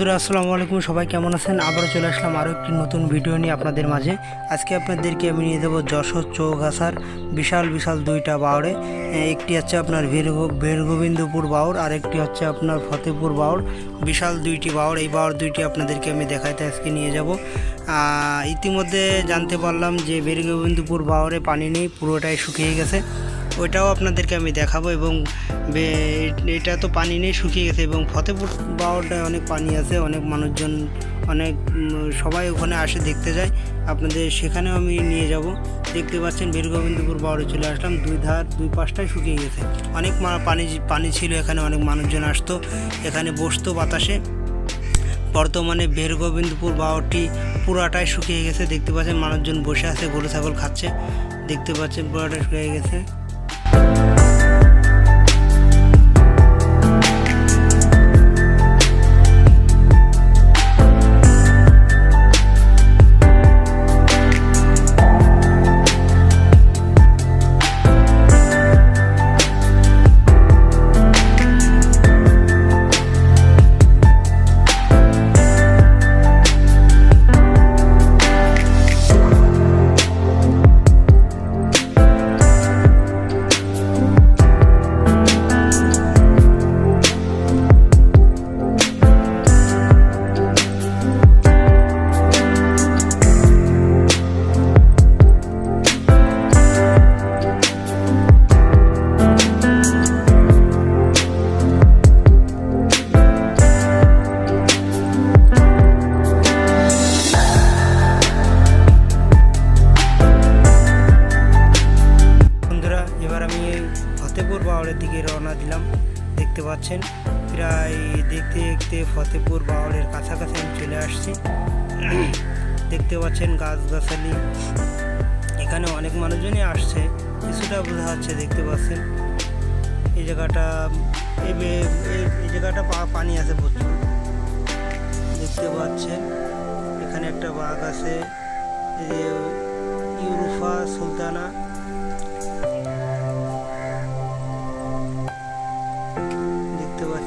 বন্ধুরা, আসসালামু আলাইকুম, সবাই কেমন আছেন? আবারও চলে আসলাম আরও একটি নতুন ভিডিও নিয়ে আপনাদের মাঝে। আজকে আপনাদেরকে আমি নিয়ে দেবো যশোর চৌগাছার বিশাল বিশাল দুইটা বাউরে একটি হচ্ছে আপনার বীর বীরগোবিন্দপুর বাউর আর একটি হচ্ছে আপনার ফতেপুর বাউর বিশাল দুইটি বাউর এই বাউর দুইটি আপনাদেরকে আমি দেখাইতে আজকে নিয়ে যাব। ইতিমধ্যে জানতে পারলাম যে বীরগোবিন্দপুর বাউরে পানি নেই, পুরোটাই শুকিয়ে গেছে। ওইটাও আপনাদেরকে আমি দেখাবো এবং এটা তো পানি নেই শুকিয়ে গেছে এবং ফতেপুর বাওয়ারটায় অনেক পানি আছে, অনেক মানুষজন, অনেক সবাই ওখানে আসে দেখতে যায়। আপনাদের সেখানেও আমি নিয়ে যাব। দেখতে পাচ্ছেন বীরগোবিন্দপুর বাওয়ারে চলে আসলাম, দুই ধার, দুই পাশটাই শুকিয়ে গেছে। অনেক পানি পানি ছিল এখানে, অনেক মানুষজন আসতো। এখানে বসতো বাতাসে। বর্তমানে বীরগোবিন্দপুর বাওয়ারটি পুরাটাই শুকিয়ে গেছে। দেখতে পাচ্ছেন মানুষজন বসে আছে, গরু, ছাগল খাচ্ছে। দেখতে পাচ্ছেন পুরাটাই শুকিয়ে গেছে। বন্ধুরা দেখতে পাচ্ছেন। প্রায় দেখতে দেখতে ফতেপুর বাওয়ারের কাছাকাছি আমি চলে আসছি। দেখতে পাচ্ছেন গাছগাছালি। এখানে অনেক মানুষজনই আসছে। কিছুটা বোঝা যাচ্ছে দেখতে পাচ্ছেন। এই জায়গাটা এই জায়গাটা পানি আছে প্রচুর। দেখতে পাচ্ছেন, এখানে একটা বাঘ আছে। ইউরুফা সুলতানা।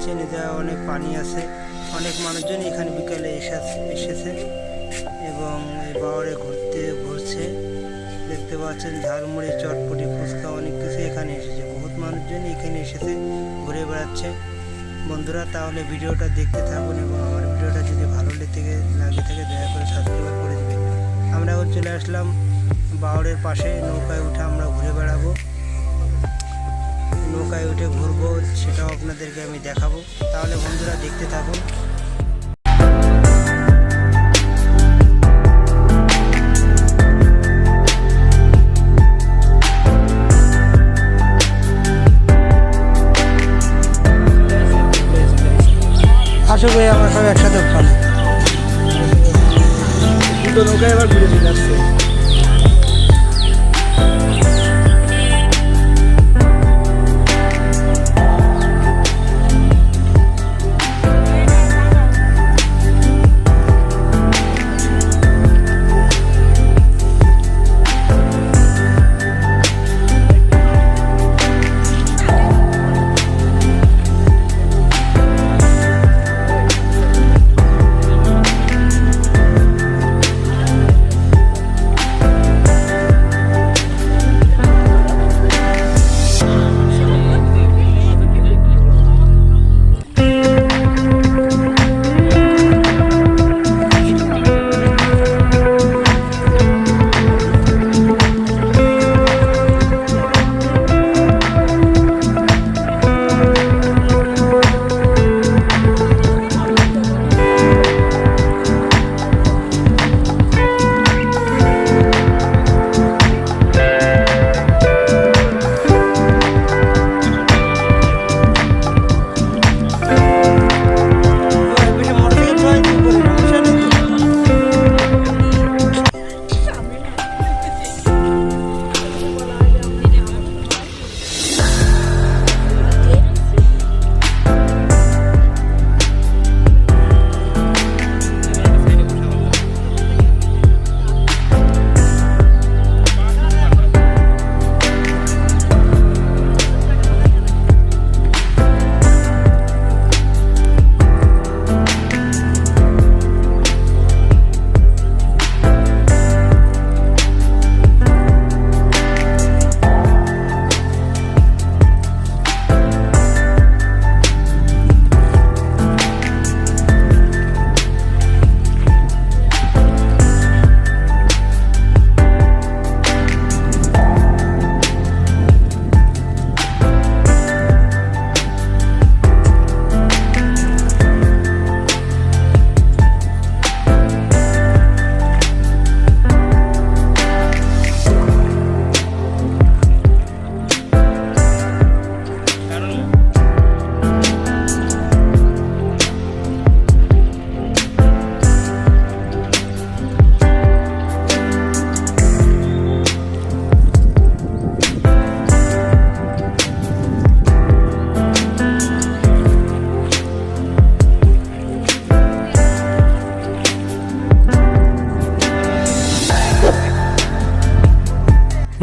দেখতে পাচ্ছেন অনেক পানি আছে অনেক মানুষজন এখানে বিকালে এসেছে এসেছে এবং এই বাওয়ারে ঘুরতে, ঘুরছে। দেখতে পাচ্ছেন ঝালমুড়ি, চটপটি, ফুচকা, অনেক কিছু এখানে এসেছে। বহুত মানুষজন এখানে এসেছে, ঘুরে বেড়াচ্ছে। বন্ধুরা, তাহলে ভিডিওটা দেখতে থাকুন এবং আমার ভিডিওটা যদি ভালো লেগে লাগে থাকে, দয়া করে সাবস্ক্রাইব করে দেবেন। আমরা চলে আসলাম বাওয়ারের পাশে, নৌকায় উঠে আমরা ঘুরে বেড়াবো। নৌকায় উঠে ঘুরবো, সেটাও আপনাদেরকে আমি দেখাবো। তাহলে বন্ধুরা দেখতে থাকুন। আসো ভাই আমরা সব একসাথে উঠলাম। দুটো নৌকা আবার ঘুরে চলে আসছে।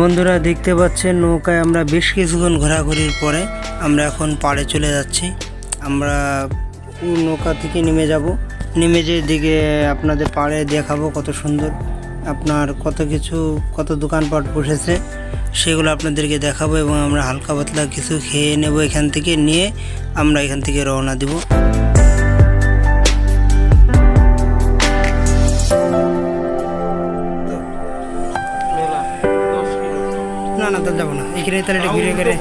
বন্ধুরা দেখতে পাচ্ছেন নৌকায় আমরা বেশ কিছুক্ষণ ঘোরাঘুরির পরে আমরা এখন পাড়ে চলে যাচ্ছি। আমরা নৌকা থেকে নেমে যাব। নেমে যে দিকে আপনাদের পাড়ে দেখাবো কত সুন্দর আপনার কত কিছু, কত দোকানপাট বসেছে, সেগুলো আপনাদেরকে দেখাবো এবং আমরা হালকা পাতলা কিছু খেয়ে নেব এখান থেকে, নিয়ে আমরা এখান থেকে রওনা দিব। তাহলে যাব না। এখানে তাহলে ঘুরে ঘুরে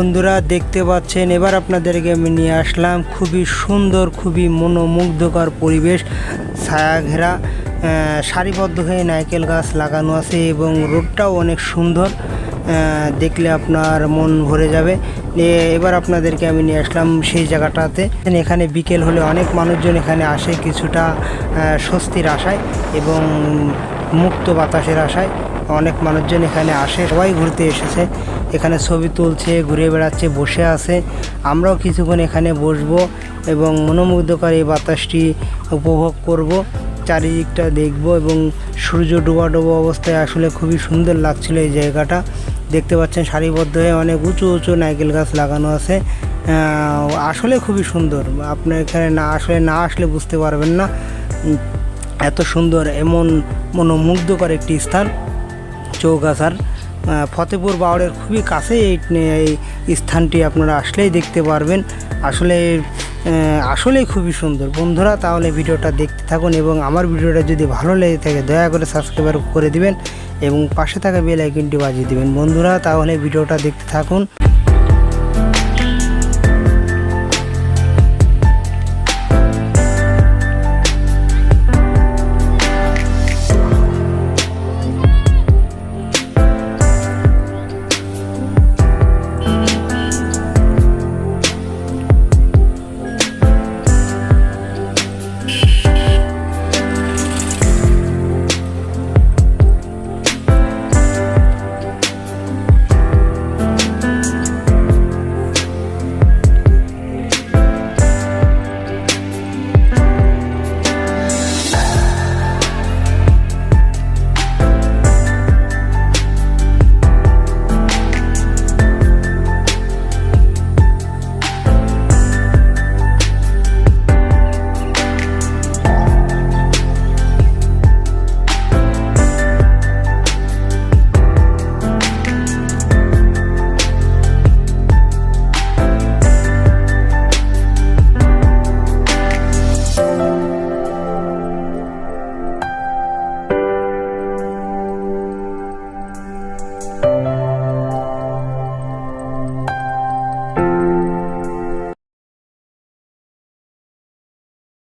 বন্ধুরা দেখতে পাচ্ছেন, এবার আপনাদেরকে আমি নিয়ে আসলাম খুবই সুন্দর, খুবই মনোমুগ্ধকর পরিবেশ। ছায়া ঘেরা সারিবদ্ধ হয়ে নারকেল গাছ লাগানো আছে এবং রোডটাও অনেক সুন্দর। দেখলে আপনার মন ভরে যাবে। এবার আপনাদেরকে আমি নিয়ে আসলাম সেই জায়গাটাতে। এখানে বিকেল হলে অনেক মানুষজন এখানে আসে কিছুটা স্বস্তির আশায় এবং মুক্ত বাতাসের আশায়। অনেক মানুষজন এখানে আসে, সবাই ঘুরতে এসেছে। এখানে ছবি তুলছে, ঘুরে বেড়াচ্ছে, বসে আছে। আমরাও কিছুক্ষণ এখানে বসবো এবং মনোমুগ্ধকর এই বাতাসটি উপভোগ করব। চারিদিকটা দেখব এবং সূর্য ডোবা ডোবা অবস্থায় আসলে খুবই সুন্দর লাগছিল এই জায়গাটা। দেখতে পাচ্ছেন সারিবদ্ধ হয়ে অনেক উঁচু উঁচু নারকেল গাছ লাগানো আছে। আসলে খুবই সুন্দর। আপনার এখানে না আসলে না আসলে বুঝতে পারবেন না। এত সুন্দর, এমন মনোমুগ্ধকর একটি স্থান। চৌগাছার ফতেপুর বাওড়ের খুবই কাছে এই স্থানটি আপনারা আসলেই দেখতে পারবেন। আসলে আসলেই খুবই সুন্দর। বন্ধুরা, তাহলে ভিডিওটা দেখতে থাকুন এবং আমার ভিডিওটা যদি ভালো লেগে থাকে, দয়া করে সাবস্ক্রাইব করে দিবেন এবং পাশে থাকা বেল আইকনটি বাজিয়ে দিবেন। বন্ধুরা, তাহলে ভিডিওটা দেখতে থাকুন।